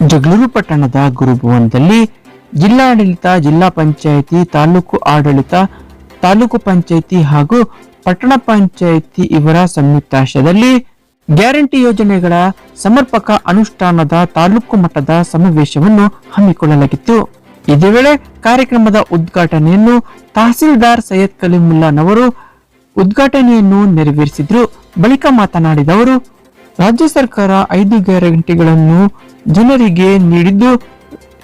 ಜಗಳೂರು ಪಟ್ಟಣದ ಗುರುಭವನದಲ್ಲಿ ಜಿಲ್ಲಾಡಳಿತ, ಜಿಲ್ಲಾ ಪಂಚಾಯಿತಿ, ತಾಲೂಕು ಆಡಳಿತ, ತಾಲೂಕು ಪಂಚಾಯಿತಿ ಹಾಗೂ ಪಟ್ಟಣ ಪಂಚಾಯಿತಿ ಇವರ ಸಂಯುಕ್ತಾಶ್ರಯದಲ್ಲಿ ಗ್ಯಾರಂಟಿ ಯೋಜನೆಗಳ ಸಮರ್ಪಕ ಅನುಷ್ಠಾನದ ತಾಲೂಕು ಮಟ್ಟದ ಸಮಾವೇಶವನ್ನು ಹಮ್ಮಿಕೊಳ್ಳಲಾಗಿತ್ತು. ಇದೇ ವೇಳೆ ಕಾರ್ಯಕ್ರಮದ ಉದ್ಘಾಟನೆಯನ್ನು ತಹಸೀಲ್ದಾರ್ ಸೈಯದ್ ಕಲೀಮುಲ್ಲಾನವರು ಉದ್ಘಾಟನೆಯನ್ನು ನೆರವೇರಿಸಿದ್ರು. ಬಳಿಕ ಮಾತನಾಡಿದ ಅವರು, ರಾಜ್ಯ ಸರ್ಕಾರ ಐದು ಗ್ಯಾರಂಟಿಗಳನ್ನು ಜನರಿಗೆ ನೀಡಿದ್ದು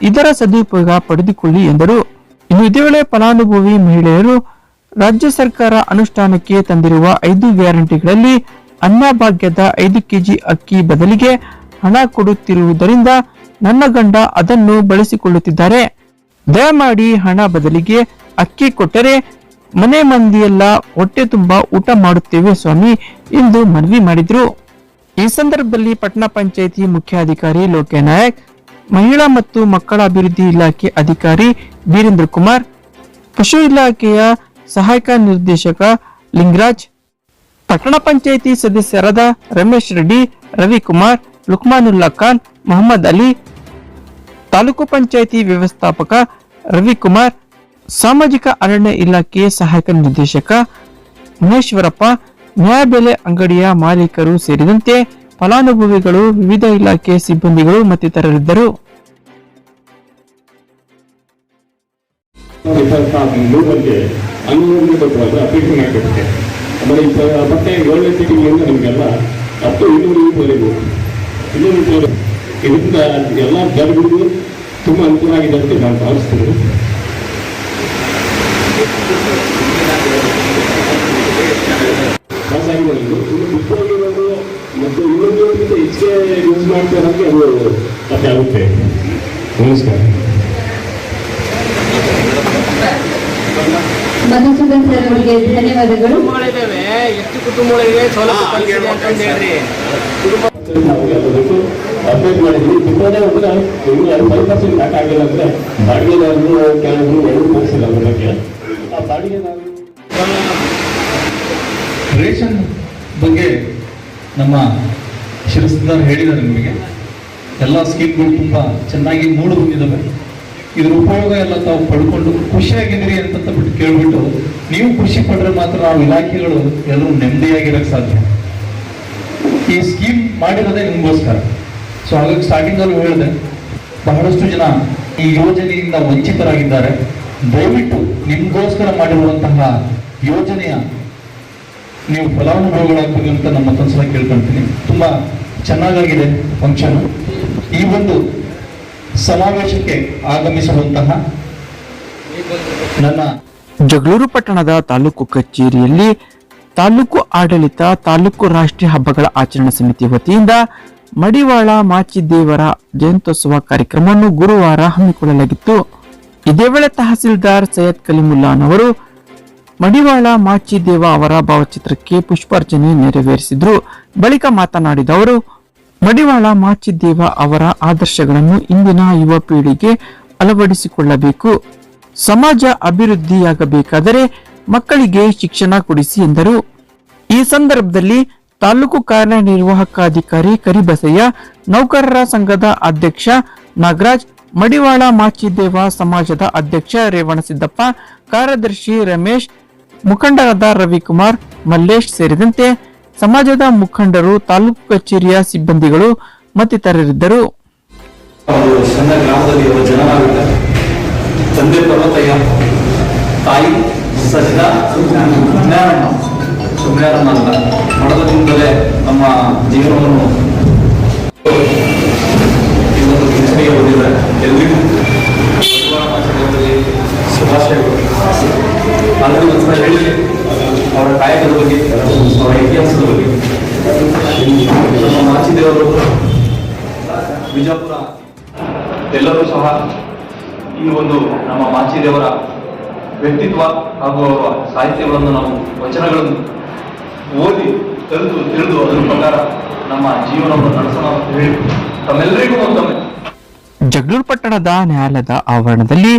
ಇದರ ಸದುಪಯೋಗ ಪಡೆದುಕೊಳ್ಳಿ ಎಂದರು. ಇನ್ನು ಇದೇ ವೇಳೆ ಫಲಾನುಭವಿ ಮಹಿಳೆಯರು ರಾಜ್ಯ ಸರ್ಕಾರ ಅನುಷ್ಠಾನಕ್ಕೆ ತಂದಿರುವ ಐದು ಗ್ಯಾರಂಟಿಗಳಲ್ಲಿ ಅನ್ನಭಾಗ್ಯದ ಐದು ಕೆಜಿ ಅಕ್ಕಿ ಬದಲಿಗೆ ಹಣ ಕೊಡುತ್ತಿರುವುದರಿಂದ ನನ್ನ ಗಂಡ ಅದನ್ನು ಬಳಸಿಕೊಳ್ಳುತ್ತಿದ್ದಾರೆ. ದಯಮಾಡಿ ಹಣ ಬದಲಿಗೆ ಅಕ್ಕಿ ಕೊಟ್ಟರೆ ಮನೆ ಮಂದಿಯೆಲ್ಲ ಹೊಟ್ಟೆ ತುಂಬಾ ಊಟ ಮಾಡುತ್ತೇವೆ ಸ್ವಾಮಿ ಎಂದು ಮನವಿ ಮಾಡಿದ್ರು. ಈ ಸಂದರ್ಭದಲ್ಲಿ ಪಟ್ಟಣ ಪಂಚಾಯಿತಿ ಮುಖ್ಯಾಧಿಕಾರಿ ಲೋಕೆ ನಾಯಕ್, ಮಹಿಳಾ ಮತ್ತು ಮಕ್ಕಳ ಅಭಿವೃದ್ಧಿ ಇಲಾಖೆ ಅಧಿಕಾರಿ ವೀರೇಂದ್ರ ಕುಮಾರ್, ಪಶು ಇಲಾಖೆಯ ಸಹಾಯಕ ನಿರ್ದೇಶಕ ಲಿಂಗರಾಜ್ ಪಟ್ಟಣ ಪಂಚಾಯಿತಿ ಸದಸ್ಯರಾದ ರಮೇಶ್ ರೆಡ್ಡಿ, ರವಿಕುಮಾರ್, ಲುಕ್ಮಾನುಲ್ಲಾ ಖಾನ್, ಮೊಹಮ್ಮದ್ ಅಲಿ, ತಾಲೂಕು ಪಂಚಾಯಿತಿ ವ್ಯವಸ್ಥಾಪಕ ರವಿಕುಮಾರ್, ಸಾಮಾಜಿಕ ಅರಣ್ಯ ಇಲಾಖೆ ಸಹಾಯಕ ನಿರ್ದೇಶಕ ಮಹೇಶ್ವರಪ್ಪ ನ್ಯಾಯಬೆಲೆ ಅಂಗಡಿಯ ಮಾಲೀಕರು ಸೇರಿದಂತೆ ಫಲಾನುಭವಿಗಳು, ವಿವಿಧ ಇಲಾಖೆ ಸಿಬ್ಬಂದಿಗಳು ಮತ್ತಿತರರಿದ್ದರು. ಇದರಿಂದ ಎಲ್ಲ ಜನರಿಗೂ ತುಂಬ ಅನುಕೂಲ ಆಗಿದೆ ಅಂತ ನಾನು ಭಾವಿಸ್ತೀನಿ ಖಾಸಗಿಗಳು ಇನ್ನು ಬಿಟ್ಟೋಗಿರೋದು ಮತ್ತು ಯೂಸ್ ಅದು ಮತ್ತೆ ಆಗುತ್ತೆ. ನಮಸ್ಕಾರ. ಮಧುಸೂದನ್ ಸರ್ ಅವರಿಗೆ ಧನ್ಯವಾದಗಳು. ಎಷ್ಟು ಕುಟುಂಬಗಳಿಗೆ ಅಪ್ಡೇಟ್ ಮಾಡಿದ್ವಿ. ಬಿಟ್ಟೋದೇ ಅಂದ್ರೆ ಇನ್ನು ಎರಡು ಫೈವ್ ಪರ್ಸೆಂಟ್ ಯಾಕೆ ಆಗಿಲ್ಲ ಅಂದ್ರೆ ಬಾಡಿಗೆದಾರರು ಕೆಲವರು ಎರಡು ತೋರಿಸಿಲ್ಲ ಅದ್ರ ಬಗ್ಗೆ. ಆ ಬಾಡಿಗೆದಾರರು ರೇಷನ್ ಬಗ್ಗೆ ನಮ್ಮ ಶಿರಸ್ದಾರ್ ಹೇಳಿದ್ದಾರೆ ನಿಮಗೆ. ಎಲ್ಲ ಸ್ಕೀಮ್ಗಳು ತುಂಬ ಚೆನ್ನಾಗಿ ಮೂಡು ಬಂದಿದ್ದಾವೆ ಇದ್ರ ಉಪಯೋಗ ಎಲ್ಲ ತಾವು ಪಡ್ಕೊಂಡು ಖುಷಿಯಾಗಿದ್ದೀರಿ ಅಂತ ಬಿಟ್ಟು ಕೇಳ್ಬಿಟ್ಟು ನೀವು ಖುಷಿ ಪಡ್ರೆ ಮಾತ್ರ ನಾವು ಇಲಾಖೆಗಳು ಎಲ್ಲರೂ ನೆಮ್ಮದಿಯಾಗಿರಕ್ಕೆ ಸಾಧ್ಯ. ಈ ಸ್ಕೀಮ್ ಮಾಡಿರೋದೇ ನಿಮಗೋಸ್ಕರ. ಸೊ ಹಾಗಾಗಿ ಸ್ಟಾರ್ಟಿಂಗಲ್ಲೂ ಹೇಳಿದೆ, ಬಹಳಷ್ಟು ಜನ ಈ ಯೋಜನೆಯಿಂದ ವಂಚಿತರಾಗಿದ್ದಾರೆ. ದಯವಿಟ್ಟು ನಿಮಗೋಸ್ಕರ ಮಾಡಿರುವಂತಹ ಯೋಜನೆಯ ನೀವು ಫಲಾನುಭವಿಗಳಾಗ್ತೀವಿ ಅಂತ ನಮ್ಮ ಮತ್ತೊಂದ್ಸಲ ಕೇಳ್ಕೊಂತೀನಿ. ತುಂಬಾ ಚೆನ್ನಾಗಾಗಿದೆ ಫಂಕ್ಷನ್ ಈ ಒಂದು ಸಮಾವೇಶಕ್ಕೆ ಆಗಮಿಸುವಂತಹ ನನ್ನ ಜಗಳೂರು ಪಟ್ಟಣದ ತಾಲೂಕು ಕಚೇರಿಯಲ್ಲಿ ತಾಲೂಕು ಆಡಳಿತ, ತಾಲೂಕು ರಾಷ್ಟ್ರೀಯ ಹಬ್ಬಗಳ ಆಚರಣಾ ಸಮಿತಿ ವತಿಯಿಂದ ಮಡಿವಾಳ ಮಾಚಿದೇವರ ಜಯಂತ್ಯೋತ್ಸವ ಕಾರ್ಯಕ್ರಮವನ್ನು ಗುರುವಾರ ಹಮ್ಮಿಕೊಳ್ಳಲಾಗಿತ್ತು. ಇದೇ ವೇಳೆ ತಹಸೀಲ್ದಾರ್ ಸೈಯದ್ ಕಲಿಮುಲ್ಲಾನವರು ಮಡಿವಾಳ ಮಾಚಿದೇವ ಅವರ ಭಾವಚಿತ್ರಕ್ಕೆ ಪುಷ್ಪಾರ್ಚನೆ ನೆರವೇರಿಸಿದ್ರು. ಬಳಿಕ ಮಾತನಾಡಿದ ಅವರು, ಮಡಿವಾಳ ಮಾಚಿದೇವ ಅವರ ಆದರ್ಶಗಳನ್ನು ಇಂದಿನ ಯುವ ಪೀಳಿಗೆ ಅಳವಡಿಸಿಕೊಳ್ಳಬೇಕು. ಸಮಾಜ ಅಭಿವೃದ್ಧಿಯಾಗಬೇಕಾದರೆ ಮಕ್ಕಳಿಗೆ ಶಿಕ್ಷಣ ಕೊಡಿಸಿ ಎಂದರು. ಈ ಸಂದರ್ಭದಲ್ಲಿ ತಾಲೂಕು ಕಾರ್ಯನಿರ್ವಾಹಕಾಧಿಕಾರಿ ಕರಿಬಸಯ್ಯ, ನೌಕರರ ಸಂಘದ ಅಧ್ಯಕ್ಷ ನಾಗರಾಜ್, ಮಡಿವಾಳ ಮಾಚಿದೇವ ಸಮಾಜದ ಅಧ್ಯಕ್ಷ ರೇವಣಸಿದ್ದಪ್ಪ, ಕಾರ್ಯದರ್ಶಿ ರಮೇಶ್ ಮುಖಂಡರಾದ ರವಿಕುಮಾರ್ ಮಲ್ಲೇಶ್ ಸೇರಿದಂತೆ ಸಮಾಜದ ಮುಖಂಡರು ತಾಲೂಕು ಕಚೇರಿಯ ಸಿಬ್ಬಂದಿಗಳು ಮತ್ತಿತರರಿದ್ದರು. ತಂದೆ ನಾನು ಒಂದ್ಸಲ ಹೇಳಿ. ಅವರ ಕಾಯಕದ ಬಗ್ಗೆ, ಅವರ ಇತಿಹಾಸದ ಬಗ್ಗೆ. ನಮ್ಮ ಮಾಚಿದೇವರು ವಿಜಯಪುರ ಎಲ್ಲರೂ ಸಹ ಈ ಒಂದು ನಮ್ಮ ಮಾಚಿದೇವರ ವ್ಯಕ್ತಿತ್ವ ಹಾಗೂ ಅವರ ಸಾಹಿತ್ಯಗಳನ್ನು ನಾವು ವಚನಗಳನ್ನು ಓದಿ ಕಲಿತು, ತಿಳಿದು ಅದರ ಪ್ರಕಾರ ನಮ್ಮ ಜೀವನವನ್ನು ನಡೆಸೋಣ ಅಂತ ಹೇಳಿ. ತಮ್ಮೆಲ್ಲರಿಗೂ ಒಂದೊಮ್ಮೆ ಜಗಳೂರು ಪಟ್ಟಣದ ನ್ಯಾಯಾಲಯದ ಆವರಣದಲ್ಲಿ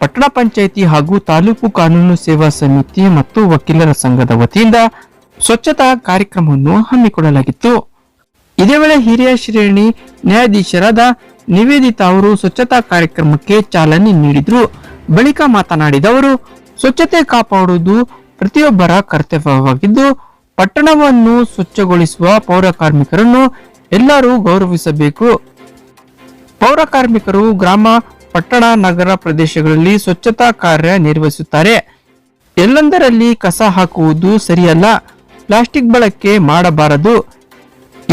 ಪಟ್ಟಣ ಪಂಚಾಯಿತಿ ಹಾಗೂ ತಾಲೂಕು ಕಾನೂನು ಸೇವಾ ಸಮಿತಿ ಮತ್ತು ವಕೀಲರ ಸಂಘದ ವತಿಯಿಂದ ಸ್ವಚ್ಛತಾ ಕಾರ್ಯಕ್ರಮವನ್ನು ಹಮ್ಮಿಕೊಳ್ಳಲಾಗಿತ್ತು. ಇದೇ ವೇಳೆ ಹಿರಿಯ ಶ್ರೇಣಿ ನ್ಯಾಯಾಧೀಶರಾದ ನಿವೇದಿತಾ ಅವರು ಸ್ವಚ್ಛತಾ ಕಾರ್ಯಕ್ರಮಕ್ಕೆ ಚಾಲನೆ ನೀಡಿದ್ರು. ಬಳಿಕ ಮಾತನಾಡಿದ ಅವರು, ಸ್ವಚ್ಛತೆ ಕಾಪಾಡುವುದು ಪ್ರತಿಯೊಬ್ಬರ ಕರ್ತವ್ಯವಾಗಿದ್ದು, ಪಟ್ಟಣವನ್ನು ಸ್ವಚ್ಛಗೊಳಿಸುವ ಪೌರ ಕಾರ್ಮಿಕರನ್ನು ಎಲ್ಲರೂ ಗೌರವಿಸಬೇಕು. ಪೌರ ಕಾರ್ಮಿಕರು ಗ್ರಾಮ ಪಟ್ಟಣ ನಗರ ಪ್ರದೇಶಗಳಲ್ಲಿ ಸ್ವಚ್ಛತಾ ಕಾರ್ಯ ನಿರ್ವಹಿಸುತ್ತಾರೆ. ಎಲ್ಲಂದರಲ್ಲಿ ಕಸ ಹಾಕುವುದು ಸರಿಯಲ್ಲ. ಪ್ಲಾಸ್ಟಿಕ್ ಬಳಕೆ ಮಾಡಬಾರದು.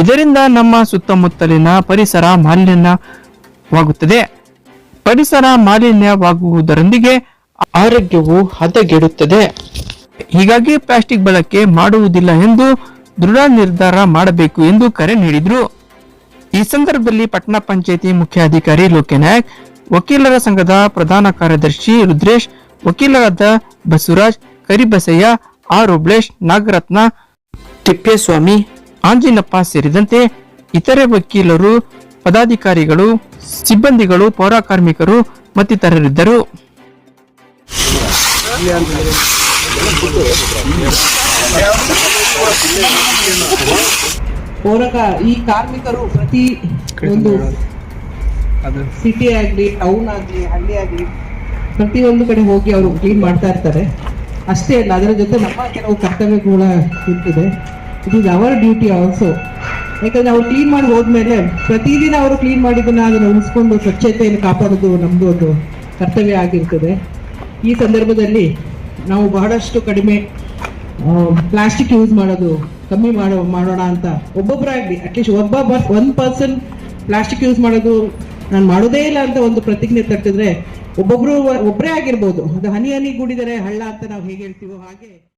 ಇದರಿಂದ ನಮ್ಮ ಸುತ್ತಮುತ್ತಲಿನ ಪರಿಸರ ಮಾಲಿನ್ಯವಾಗುತ್ತದೆ. ಪರಿಸರ ಮಾಲಿನ್ಯವಾಗುವುದರೊಂದಿಗೆ ಆರೋಗ್ಯವು ಹದಗೆಡುತ್ತದೆ. ಹೀಗಾಗಿ ಪ್ಲಾಸ್ಟಿಕ್ ಬಳಕೆ ಮಾಡುವುದಿಲ್ಲ ಎಂದು ದೃಢ ನಿರ್ಧಾರ ಮಾಡಬೇಕು ಎಂದು ಕರೆ ನೀಡಿದರು. ಈ ಸಂದರ್ಭದಲ್ಲಿ ಪಟ್ಟಣ ಪಂಚಾಯಿತಿ ಮುಖ್ಯಾಧಿಕಾರಿ ಲೋಕನಾಯಕ್ ವಕೀಲರ ಸಂಘದ ಪ್ರಧಾನ ಕಾರ್ಯದರ್ಶಿ ರುದ್ರೇಶ್, ವಕೀಲರಾದ ಬಸವರಾಜ್, ಕರಿಬಸಯ್ಯ, ಆರ್ ಉಬ್ಳೇಶ್, ನಾಗರತ್ನ, ತಿಪ್ಪೇಸ್ವಾಮಿ, ಆಂಜಿನಪ್ಪ ಸೇರಿದಂತೆ ಇತರೆ ವಕೀಲರು, ಪದಾಧಿಕಾರಿಗಳು, ಸಿಬ್ಬಂದಿಗಳು, ಪೌರ ಕಾರ್ಮಿಕರು ಮತ್ತಿತರರಿದ್ದರು. ಈ ಕಾರ್ಮಿಕರು ಪ್ರತಿ ಒಂದು ಸಿಟಿ ಆಗಲಿ ಟೌನ್ ಆಗಲಿ, ಹಳ್ಳಿ ಆಗಲಿ, ಪ್ರತಿಯೊಂದು ಕಡೆ ಹೋಗಿ ಅವರು ಕ್ಲೀನ್ ಮಾಡ್ತಾ ಇರ್ತಾರೆ. ಅಷ್ಟೇ ಅಲ್ಲ, ಅದರ ಜೊತೆ ನಮ್ಮ ಕೆಲವು ಕರ್ತವ್ಯ ಕೂಡ it is our duty also ಯಾಕಂದ್ರೆ ಅವ್ರು ಕ್ಲೀನ್ ಮಾಡಿ ಹೋದ್ಮೇಲೆ ಪ್ರತಿದಿನ ಅವರು ಕ್ಲೀನ್ ಮಾಡಿದ್ದನ್ನ ಅದನ್ನು ಉಳಿಸ್ಕೊಂಡು ಸ್ವಚ್ಛತೆಯನ್ನು ಕಾಪಾಡೋದು ನಮ್ಮದು ಒಂದು ಕರ್ತವ್ಯ ಆಗಿರ್ತದೆ. ಈ ಸಂದರ್ಭದಲ್ಲಿ ನಾವು ಬಹಳಷ್ಟು ಕಡಿಮೆ ಪ್ಲಾಸ್ಟಿಕ್ ಯೂಸ್ ಮಾಡೋದು ಕಮ್ಮಿ ಮಾಡೋ, ಮಾಡೋಣ ಅಂತ ಒಬ್ಬೊಬ್ಬರಾಗ್ಲಿ ಅಟ್ಲೀಸ್ಟ್ ಒಬ್ಬ ಒನ್ ಪರ್ಸನ್ ಪ್ಲಾಸ್ಟಿಕ್ ಯೂಸ್ ಮಾಡೋದು ನಾನು ಮಾಡೋದೇ ಇಲ್ಲ ಅಂತ ಒಂದು ಪ್ರತಿಜ್ಞೆ ತಟ್ಟಿದ್ರೆ ಒಬ್ಬೊಬ್ರು ಒಬ್ಬರೇ ಆಗಿರ್ಬೋದು. ಅದು ಹನಿ ಹನಿ ಗೂಡಿದರೆ ಹಳ್ಳ ಅಂತ ನಾವು ಹೇಗೆ ಹೇಳ್ತೀವೋ ಹಾಗೆ